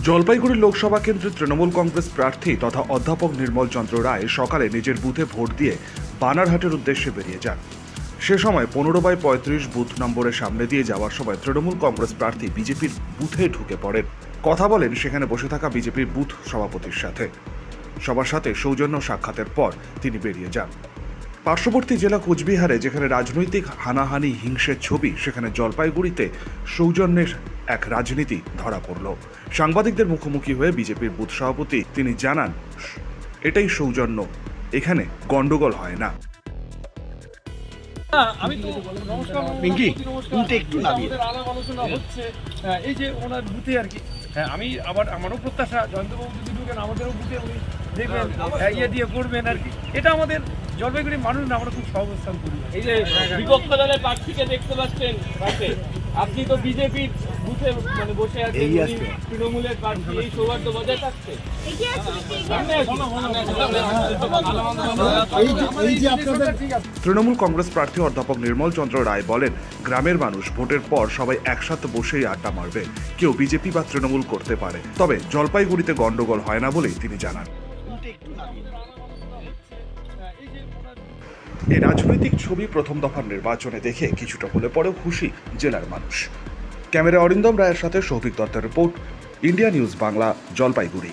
জলপাইগুড়ি লোকসভা কেন্দ্রের তৃণমূল কংগ্রেস প্রার্থী তথা অধ্যাপক নির্মল চন্দ্র রায় সকালে নিজের বুথে ভোট দিয়ে বানারহাটের উদ্দেশ্যে বেরিয়ে যান। সে সময় পনেরো বাই পঁয়ত্রিশ বুথ নম্বরের সামনে দিয়ে যাওয়ার সময় তৃণমূল কংগ্রেস প্রার্থী বিজেপির বুথে ঢুকে পড়েন। কথা বলেন সেখানে বসে থাকা বিজেপির বুথ সভাপতির সাথে। সবার সাথে সৌজন্য সাক্ষাতের পর তিনি বেরিয়ে যান। পার্শ্ববর্তী জেলা কোচবিহারে যেখানে রাজনৈতিক হানাহানি, হিংসের ছবি, সেখানে জলপাইগুড়িতে সৌজন্যের এক রাজনীতি ধরা পড়ল। সাংবাদিকদের মুখোমুখি হয়ে বিজেপির বুথ সভাপতি তিনি জানান এটাই সৌজন্য এখানে গন্ডগোল হয় না। হ্যাঁ, আমি তো নমস্কার নমস্কার একটু নামিয়ে আমাদের আলাপ আলোচনা হচ্ছে হ্যাঁ, এই যে ওনার বুথে আর কি হ্যাঁ আমি আবার আমারও প্রত্যাশা জয়ন্তবাবু যদি ঢুকেন আমাদেরও বুথে উনি দেখবেন হ্যাঁ, ইয়ে দিয়ে করবেন আর কি। এটা আমাদের জলপাইগুড়ি মানুষ না আমরা খুব সহবস্থান করি। এই যে বিপক্ষ দলের প্রার্থীকে দেখতে পাচ্ছেন পাশে আপনি তো বিজেপির বুথে মানে বসে আছেন। তৃণমূলের প্রার্থী এই সৌহার্দ্য বজায় থাকছে। তৃণমূল কংগ্রেস প্রার্থী অধ্যাপক নির্মল চন্দ্র রায় বলেন গ্রামের মানুষ ভোটের পর সবাই একসাথে বসেই আড্ডা মারবে। কেউ বিজেপি বা তৃণমূল করতে পারে। তবে জলপাইগুড়িতে গন্ডগোল হয় না বলেই তিনি জানান। এই রাজনৈতিক ছবি প্রথম দফার নির্বাচনে দেখে কিছুটা হলে পরেও খুশি জেলার মানুষ। ক্যামেরা অরিন্দম রায়ের সাথে সৌভিক দত্তের report, India news Bangla, Jalpaiguri.